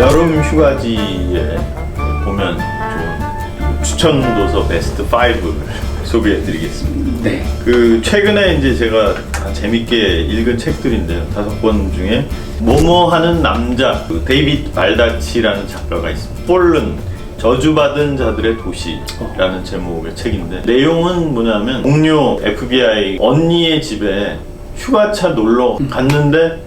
여름 휴가지에 보면 좋은 추천 도서 베스트 5를 소개해드리겠습니다. 네. 그 최근에 이제 제가 다 재밌게 읽은 책들인데요. 다섯 권 중에 뭐뭐 하는 남자 그 데이빗 발다치라는 작가가 있습니다. 폴른 저주받은 자들의 도시라는 제목의 책인데 내용은 뭐냐면 동료 FBI 언니의 집에 휴가차 놀러 갔는데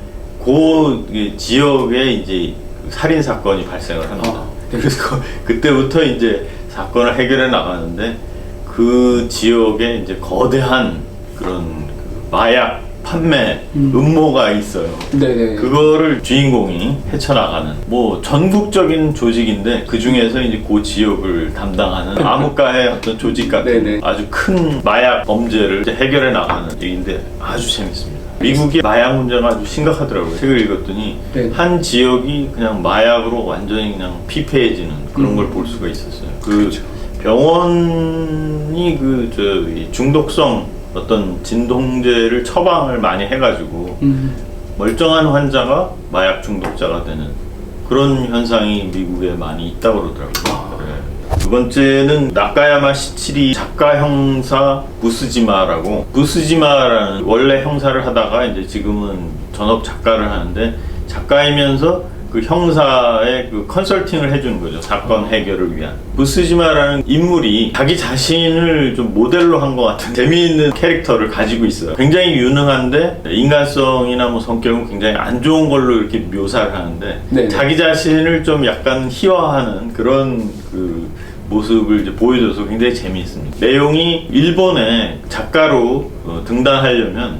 그 지역에 이제 살인 사건이 발생을 합니다. 아, 네. 그래서 그 때부터 이제 사건을 해결해 나가는데 그 지역에 이제 거대한 그런 그 마약 판매 음모가 있어요. 네네. 그거를 주인공이 헤쳐나가는 뭐 전국적인 조직인데 그 중에서 이제 그 지역을 담당하는 암흑가의 어떤 조직 같은 네네. 아주 큰 마약 범죄를 해결해 나가는 얘기인데 아주 재밌습니다. 미국의 마약 문제가 아주 심각하더라고요. 책을 읽었더니 네. 한 지역이 그냥 마약으로 완전히 그냥 피폐해지는 그런 음. 걸볼 수가 있었어요. 그 그렇죠. 병원이 그저 중독성 어떤 진통제를 처방을 많이 해가지고 음. 멀쩡한 환자가 마약 중독자가 되는 그런 현상이 미국에 많이 있다고 그러더라고요. 아. 네. 두 번째는 나카야마 시치리 작가 형사 부스지마라고 부스지마라는 원래 형사를 하다가 이제 지금은 전업 작가를 하는데 작가이면서 그 형사의 그 컨설팅을 해주는 거죠. 사건 해결을 위한. 부스지마라는 인물이 자기 자신을 좀 모델로 한 것 같은 재미있는 캐릭터를 가지고 있어요. 굉장히 유능한데 인간성이나 뭐 성격은 굉장히 안 좋은 걸로 이렇게 묘사를 하는데 네네. 자기 자신을 좀 약간 희화하는 그런 그 모습을 이제 보여줘서 굉장히 재미있습니다. 내용이 일본의 작가로 어, 등단하려면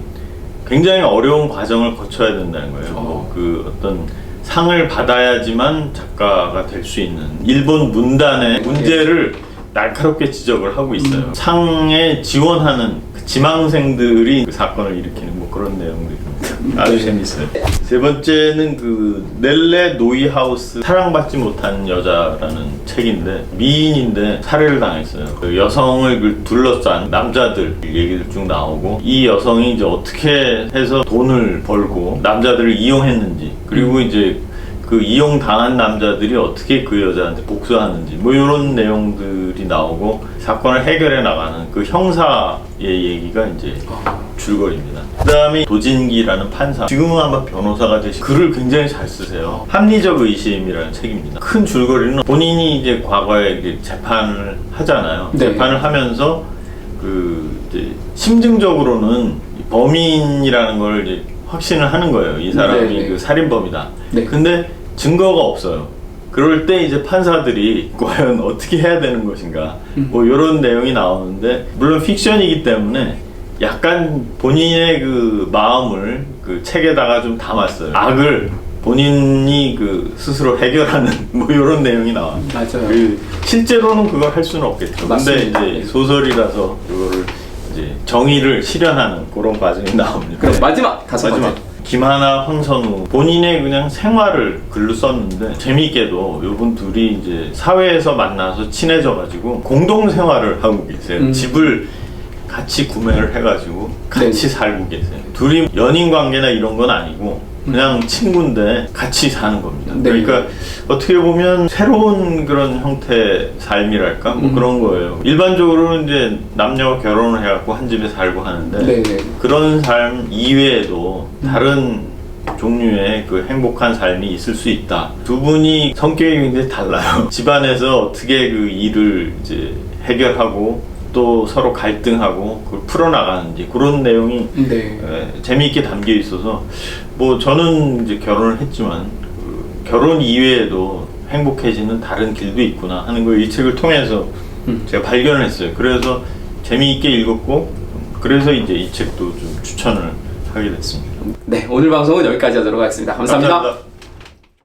굉장히 어려운 과정을 거쳐야 된다는 거예요. 뭐그 어떤 상을 받아야지만 작가가 될 수 있는 일본 문단의 문제를 날카롭게 지적을 하고 있어요. 상에 지원하는 그 지망생들이 그 사건을 일으키는 뭐 그런 내용들입니다. 아주 재밌어요. 세 번째는 그 넬레 노이하우스 사랑받지 못한 여자라는 책인데 미인인데 살해를 당했어요. 그 여성을 그 둘러싼 남자들 얘기들 쭉 나오고 이 여성이 이제 어떻게 해서 돈을 벌고 남자들을 이용했는지 그리고 이제 그 이용 당한 남자들이 어떻게 그 여자한테 복수하는지 뭐 이런 내용들이 나오고 사건을 해결해 나가는 그 형사의 얘기가 이제 줄거리입니다. 그 다음에 도진기라는 판사 지금은 아마 변호사가 되신 글을 굉장히 잘 쓰세요. 합리적 의심이라는 책입니다. 큰 줄거리는 본인이 이제 과거에 재판을 하잖아요. 네. 재판을 하면서 그 이제 심증적으로는 범인이라는 걸 이제 확신을 하는 거예요. 이 사람이 네, 네. 그 살인범이다. 네. 근데 증거가 없어요. 그럴 때 이제 판사들이 과연 어떻게 해야 되는 것인가 음. 뭐 이런 내용이 나오는데 물론 픽션이기 때문에 약간 본인의 그 마음을 그 책에다가 좀 담았어요. 악을 본인이 그 스스로 해결하는 뭐 이런 내용이 나와. 맞아요. 그 실제로는 그걸 할 수는 없겠죠. 맞습니다. 근데 이제 소설이라서 그거를 이제 정의를 실현하는 그런 과정이 나옵니다. 그럼 마지막 다섯 번째. 마지막 김하나 황선우 본인의 그냥 생활을 글로 썼는데 재미있게도 요분 둘이 이제 사회에서 만나서 친해져가지고 공동 생활을 하고 계세요. 음. 집을 같이 구매를 해가지고 같이 네. 살고 계세요. 둘이 연인 관계나 이런 건 아니고 그냥 친구인데 같이 사는 겁니다. 네. 그러니까 어떻게 보면 새로운 그런 형태 삶이랄까 뭐 음. 그런 거예요. 일반적으로는 이제 남녀가 결혼을 해갖고 한 집에 살고 하는데 네 네. 그런 삶 이외에도 다른 종류의 그 행복한 삶이 있을 수 있다. 두 분이 성격이 굉장히 달라요. 집안에서 어떻게 그 일을 이제 해결하고 또 서로 갈등하고 그걸 풀어나가는지 그런 내용이 네. 에, 재미있게 담겨 있어서 뭐 저는 이제 결혼을 했지만 그 결혼 이외에도 행복해지는 다른 길도 있구나 하는 걸 이 책을 통해서 음. 제가 발견을 했어요. 그래서 재미있게 읽었고 그래서 이제 이 책도 좀 추천을 하게 됐습니다. 네, 오늘 방송은 여기까지 하도록 하겠습니다 감사합니다. 감사합니다.